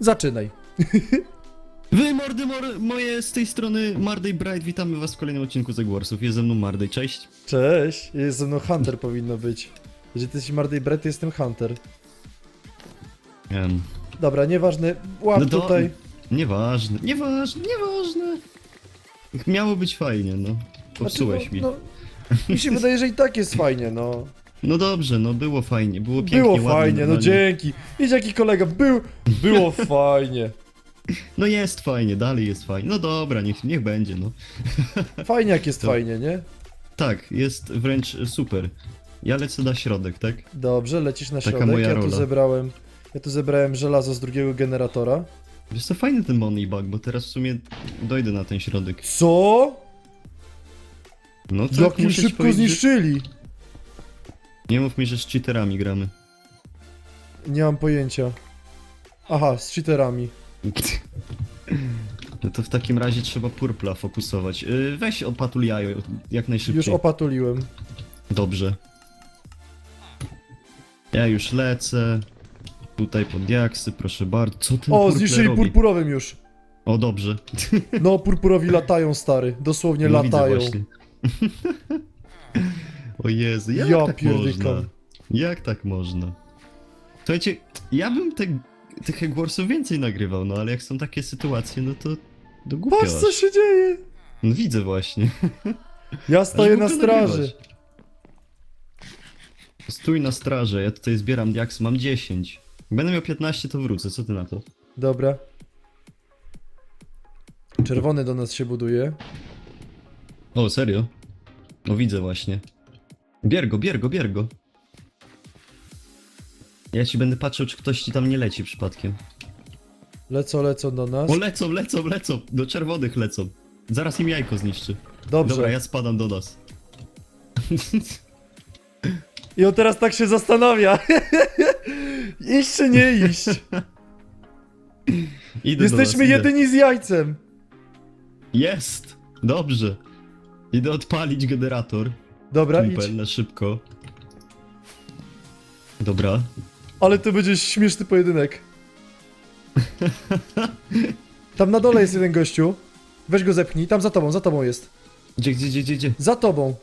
Zaczynaj. Wy mordy mor moje z tej strony Marday Bright, witamy was w kolejnym odcinku The Warsów. Jest ze mną Marday, cześć. Cześć, jest ze mną Hunter powinno być. Jeżeli ty jesteś Marday Brett, to jestem Hunter. Um, Dobra, nieważne, łap No to- tutaj. nieważne, nieważne, nieważne. Miało być fajnie, no. Popsułeś Znaczy, mi. no, No, mi się wydaje, że i tak jest fajnie, no. No dobrze, no było fajnie, było pięknie, Było ładnie, fajnie, no normalnie. dzięki. Idź jaki kolega, był, było fajnie. No jest fajnie, dalej jest fajnie. No dobra, niech, niech będzie, no. Fajnie jak jest To- fajnie, nie? Tak, jest wręcz super. Ja lecę na środek, tak? Dobrze, lecisz na Taka środek. moja ja tu rola. zebrałem. Ja tu zebrałem żelazo z drugiego generatora. Wiesz co, fajny ten money bug, bo teraz w sumie dojdę na ten środek. Co? No tak, Jak mi muszę ci szybko powiedzieć, że- zniszczyli. Nie mów mi, że z cheaterami gramy. Nie mam pojęcia. Aha, z cheaterami. No to w takim razie trzeba purpla fokusować. Yy, weź opatul jajo jak najszybciej. Już opatuliłem. Dobrze. Ja już lecę. Tutaj pod diaksy, proszę bardzo. Co ten O, purple zniszczyli robi? purpurowym już. O, dobrze. No, purpurowi latają, stary. Dosłownie No, widzę latają. właśnie. O Jezu, jak Ja tak pierdykam. można? Jak tak można? Słuchajcie, ja bym te, tych Hogwartsów więcej nagrywał, no ale jak są takie sytuacje, no to do Patrz, co się dzieje. No widzę właśnie. Ja stoję na głupio straży. nagrywać. Stój na straży, ja tutaj zbieram diaks, mam 10. Jak Będę miał 15, to wrócę, co ty na to? Dobra. Czerwony do nas się buduje. O, serio? No widzę właśnie. Bier go, bier go, bier go. Ja ci będę patrzył, czy ktoś ci tam nie leci przypadkiem. Lecą, lecą do nas. O, lecą, lecą, lecą! Do czerwonych lecą. Zaraz im jajko zniszczy. Dobrze. Dobra, ja spadam do nas. I on teraz tak się zastanawia. iść czy nie iść? Idę do Jesteśmy nas, idę. jedyni z jajcem. Jest! Dobrze. Idę odpalić generator. Dobra, idź. Kumpel, na szybko. Dobra. Ale to będzie śmieszny pojedynek. Tam na dole jest jeden gościu. Weź go zepchnij. Tam za tobą, za tobą jest. Gdzie, gdzie, gdzie, gdzie, gdzie? Za tobą.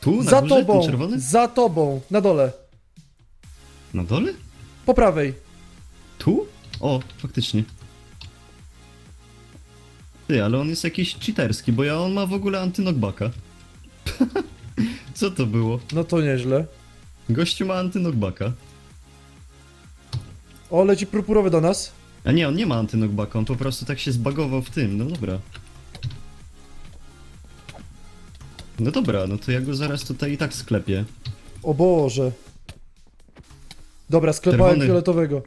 Tu? Na za górze? tobą. Ten czerwony? Za tobą. Na dole. Na dole? Po prawej. Tu? O, faktycznie. Ty, ale on jest jakiś cheaterski, bo ja on ma w ogóle antynogbaka. Co to było? No to nieźle. Gościu ma antynogbaka. O, leci purpurowy do nas. A nie, on nie ma antynogbaka, on po prostu tak się zbagował w tym, no dobra. No dobra, no to ja go zaraz tutaj i tak sklepię. O Boże. Dobra, sklepałem Czerwony. fioletowego.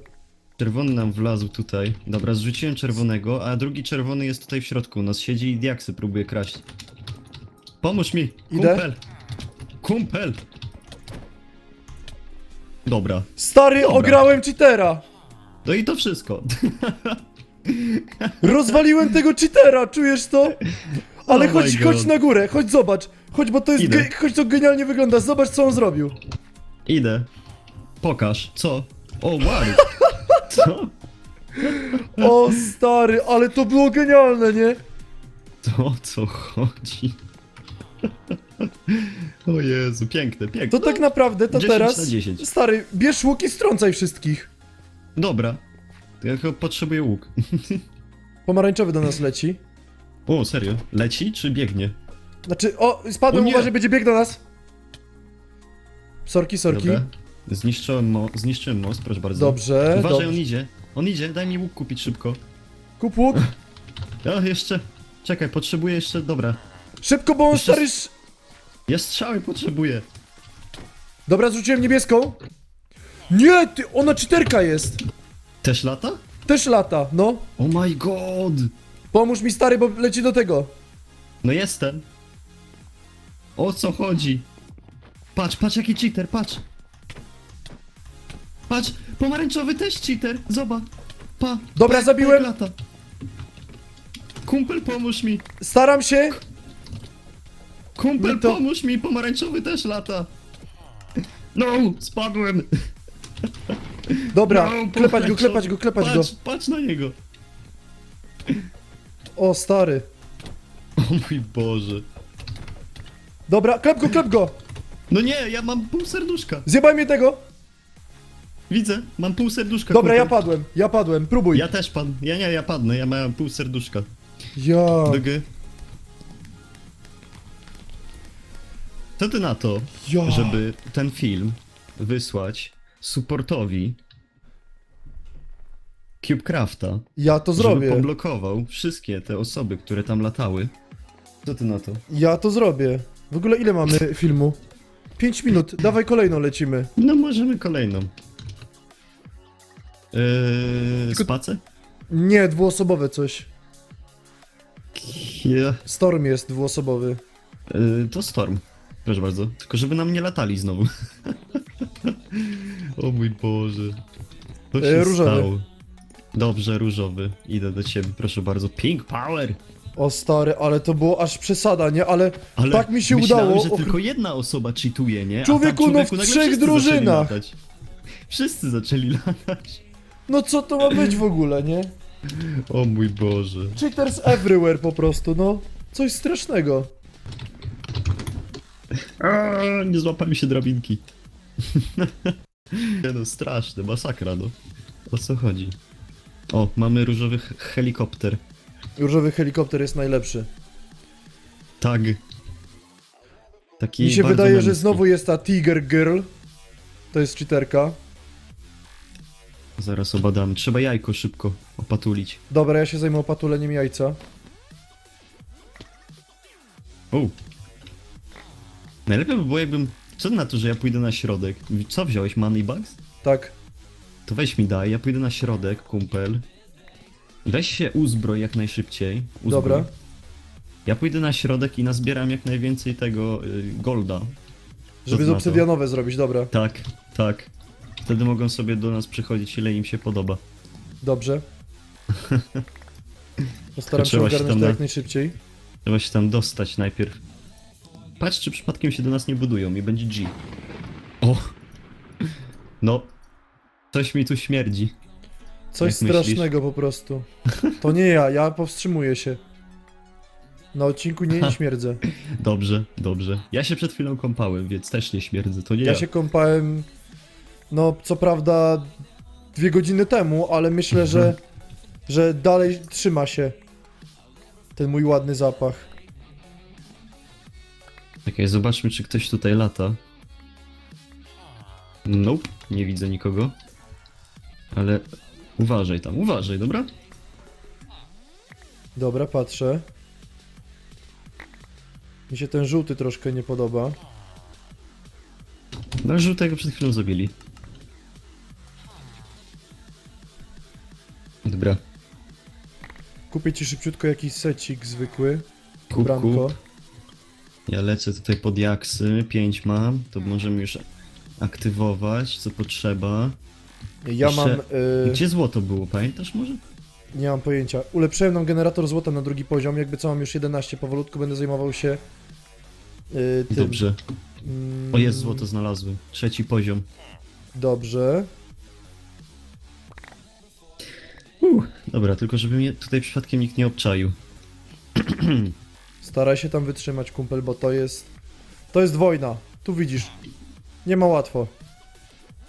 Czerwony nam wlazł tutaj. Dobra, zrzuciłem czerwonego, a drugi czerwony jest tutaj w środku. u Nas siedzi i diaksy próbuje kraść. Pomóż mi! Idę. Kumpel! Kumpel! Dobra. Stary, Dobra. ograłem cheatera! No i to wszystko. Rozwaliłem tego cheatera, czujesz to? Ale Oh chodź, chodź na górę, chodź zobacz. Chodź, bo to jest, Idę. chodź to genialnie wygląda, zobacz co on zrobił. Idę. Pokaż. Co? O, wow! Co? O stary, ale to było genialne, nie? To o co chodzi? O Jezu, piękne, piękne. To tak naprawdę, to 10 teraz... na 10. Stary, bierz łuk i strącaj wszystkich. Dobra. To Ja chyba potrzebuję łuk. Pomarańczowy do nas leci. O, serio? Leci czy biegnie? Znaczy, o, spadłem, O nie. uważaj, będzie bieg do nas. Sorki, sorki. Dobra. Zniszczyłem, mo zniszczyłem most, proszę bardzo. Dobrze, Uważaj, dobrze. on idzie. On idzie, daj mi łuk kupić szybko. Kup łuk. O, jeszcze. Czekaj, potrzebuję jeszcze, dobra. Szybko, bo on Jeszcze stary... s- Ja strzały potrzebuję. Dobra, zrzuciłem niebieską. Nie, ty, ona cheaterka jest. Też lata? Też lata, no. Oh my god! Pomóż mi stary, bo leci do tego. No jestem. O co chodzi? Patrz, patrz jaki cheater, patrz. Patrz, pomarańczowy też cheater, zobacz. Pa. Dobra, pa, zabiłem. Pa, jak lata. Kumpel, pomóż mi. Staram się. Kumpel, No to- pomóż mi, pomarańczowy też lata. No, spadłem. Dobra, No, klepać go, klepać go, klepać go. Patrz, patrz na niego. O, stary. O mój Boże. Dobra, klep go, klep go! No nie, ja mam pół serduszka. Zjebaj mnie tego! Widzę, mam pół serduszka. Dobra, ja kumpel. padłem, ja padłem, próbuj. Ja też pan. Ja nie, ja padnę, ja miałem pół serduszka. Ja. Dygy. Co ty na to, żeby ten film wysłać supportowi CubeCrafta, Ja to żeby zrobię. poblokował wszystkie te osoby, które tam latały? Co ty na to? Ja to zrobię. W ogóle ile mamy filmu? 5 minut, dawaj kolejną lecimy. No możemy kolejną. Eee, space? Nie, dwuosobowe coś. Ja. Storm jest dwuosobowy. Eee, to Storm. Proszę bardzo. Tylko żeby nam nie latali znowu. o mój Boże. Co się E, różowy. stało? Dobrze, różowy. Idę do ciebie, proszę bardzo. Pink Power! O stary, ale to było aż przesada, nie? Ale, Ale tak mi się myślałem, udało. że Och, tylko jedna osoba cheatuje, nie? A Człowieku, no w nagle trzech wszyscy drużynach. Zaczęli latać. Wszyscy zaczęli latać. No co to ma być w ogóle, nie? O mój Boże. Cheaters everywhere po prostu, no. Coś strasznego. A, nie złapali się drabinki. nie no, straszne, masakra no. O co chodzi? O, mamy różowy helikopter. Różowy helikopter jest najlepszy. Tag. Taki Mi się bardzo wydaje, że męski. znowu jest ta Tiger Girl. To jest cheaterka. Zaraz obadamy. Trzeba jajko szybko opatulić. Dobra, ja się zajmę opatuleniem jajca. O. Najlepiej by było jakbym... Co na to, że ja pójdę na środek? Co wziąłeś, money bags? Tak. To weź mi daj, ja pójdę na środek, kumpel. Weź się uzbroj jak najszybciej. Uzbroj. Dobra. Ja pójdę na środek i nazbieram jak najwięcej tego y, golda. Żeby Co z na to? obsydianowe zrobić, dobra. Tak, tak. Wtedy mogą sobie do nas przychodzić ile im się podoba. Dobrze. Postaram się Trzeba się ogarnąć tam to na- jak najszybciej. Trzeba się tam dostać najpierw. Patrz, czy przypadkiem się do nas nie budują i będzie G. O! No. Coś mi tu śmierdzi. Coś Jak myślisz? strasznego po prostu. To nie ja, ja powstrzymuję się. Na odcinku nie śmierdzę. Dobrze, dobrze. Ja się przed chwilą kąpałem, więc też nie śmierdzę, to nie ja. Ja się kąpałem, no co prawda dwie godziny temu, ale myślę, że, Mhm. że dalej trzyma się ten mój ładny zapach. Czekaj, zobaczmy, czy ktoś tutaj lata. Nope, nie widzę nikogo. Ale uważaj tam, uważaj, dobra? Dobra, patrzę. Mi się ten żółty troszkę nie podoba. No, żółtego przed chwilą zabili. Dobra, Kupię ci szybciutko jakiś secik zwykły. kup, Branko. kup. Ja lecę tutaj pod jaksy, 5 mam, to możemy już aktywować, co potrzeba. Ja Jeszcze- mam... Y, Gdzie złoto było, pamiętasz może? Nie mam pojęcia. Ulepszyłem nam generator złota na drugi poziom. Jakby co mam już 11, powolutku będę zajmował się. Yy, tym. Dobrze. Mm, O, jest złoto znalazłem. Trzeci poziom. Dobrze. Uh, dobra, tylko żeby mnie tutaj przypadkiem nikt nie obczaił. Staraj się tam wytrzymać, kumpel, bo to jest. To jest wojna. Tu widzisz. Nie ma łatwo.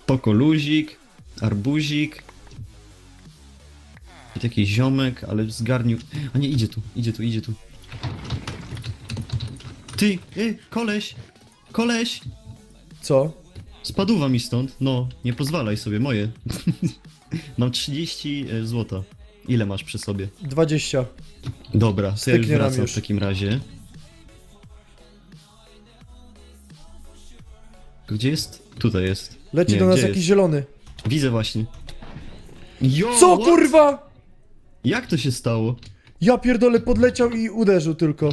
Poko luzik, arbuzik. I taki ziomek, ale zgarnił. A nie, idzie tu, idzie tu, idzie tu. Ty, y, koleś, koleś, Co? spaduwa mi stąd. No, nie pozwalaj sobie, moje. Mam 30 y, złota. Ile masz przy sobie? 20. Dobra, to ja już Styknie nam wracam już. w takim razie. Gdzie jest? Tutaj jest. Leci Nie, do nas gdzie jakiś jest? zielony. Widzę właśnie. Jo, Co what? kurwa? Jak to się stało? Ja pierdolę podleciał i uderzył tylko.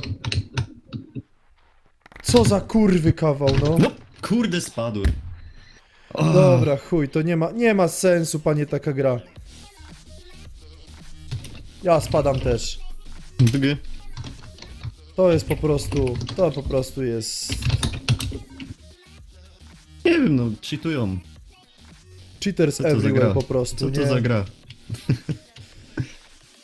Co za kurwy kawał, no. No, kurde spadłem. O, Dobra, chuj, to nie ma, nie ma sensu, panie, taka gra. Ja spadam też. Dygy. To jest po prostu, to po prostu jest... Nie wiem, no, cheatują. Cheaters Co to za everywhere gra? po prostu, Co nie? to za gra?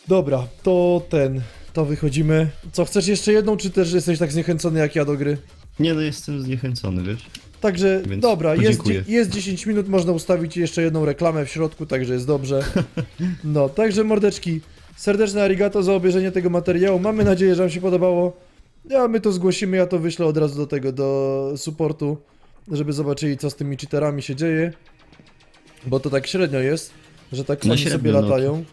Dobra, to ten, to wychodzimy. Co, chcesz jeszcze jedną, czy też jesteś tak zniechęcony jak ja do gry? Nie no, jestem zniechęcony, wiesz? Także, Więc dobra, jest, podziękuję. dzie- jest 10 minut, można ustawić jeszcze jedną reklamę w środku, także jest dobrze. No, także mordeczki, serdeczne arigato za obejrzenie tego materiału. Mamy nadzieję, że wam się podobało. Ja, my to zgłosimy, ja to wyślę od razu do tego, do supportu, żeby zobaczyli, co z tymi cheaterami się dzieje. Bo to tak średnio jest, że tak No oni sobie no. latają.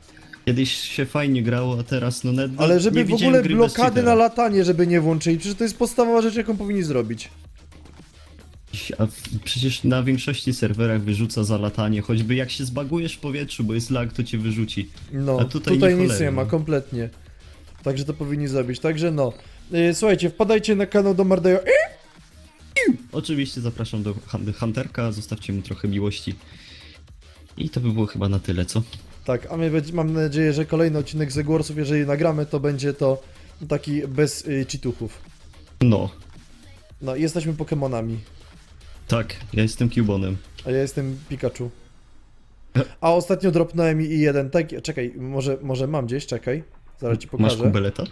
Kiedyś się fajnie grało, a teraz no net... Ale żeby nie w ogóle blokady na latanie, żeby nie włączyli, przecież to jest podstawowa rzecz, jaką powinni zrobić. A przecież na większości serwerach wyrzuca za latanie, choćby jak się zbagujesz w powietrzu, bo jest lag, to cię wyrzuci. No, A tutaj, tutaj nie nic cholery, nie ma, no. kompletnie. Także to powinni zrobić. Także no. Yy, słuchajcie, wpadajcie na kanał do Mardejo. Oczywiście zapraszam do Hunterka, zostawcie mu trochę miłości. I to by było chyba na tyle, co? Tak, a my będzie, mam nadzieję, że kolejny odcinek z Egwarsów, jeżeli nagramy, to będzie to taki bez y, cheatuchów. No, No, jesteśmy Pokemonami, tak, ja jestem Cubonem. a ja jestem Pikachu. A ostatnio dropnąłem i jeden, tak, czekaj, może, może mam gdzieś, czekaj, zaraz ci Masz pokażę. kubeleta?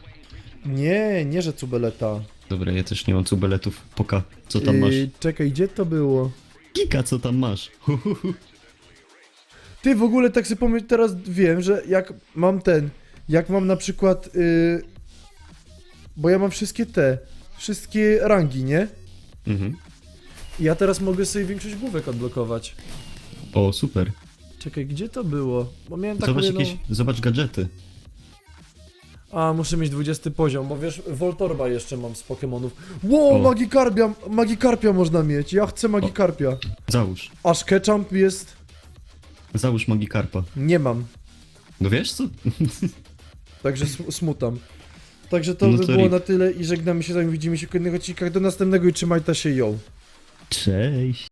Nie, nie, że cubeleta. Dobra, ja też nie mam cubeletów. Poka, co tam masz? Yy, czekaj, gdzie to było? Kika, co tam masz? Hu, hu, hu. Ty w ogóle tak sobie pomyśl, teraz wiem, że jak mam ten, jak mam na przykład, yy, bo ja mam wszystkie te, wszystkie rangi, nie? Mhm. Ja teraz mogę sobie większość główek odblokować. O, super. Czekaj, gdzie to było? Bo miałem taką Zobacz jedną... jakieś, zobacz gadżety. A, muszę mieć 20 poziom, bo wiesz, Voltorba jeszcze mam z Pokemonów. Wow, O. Magikarpia, Magikarpia można mieć, ja chcę Magikarpia. Załóż. Aż Ketchump jest... Załóż Magikarpa. Nie mam, No wiesz co? także sm- smutam. Także to No by to było rip. na tyle i żegnamy się, zanim widzimy się w kolejnych odcinkach. Do następnego i trzymajcie się, yo. Cześć.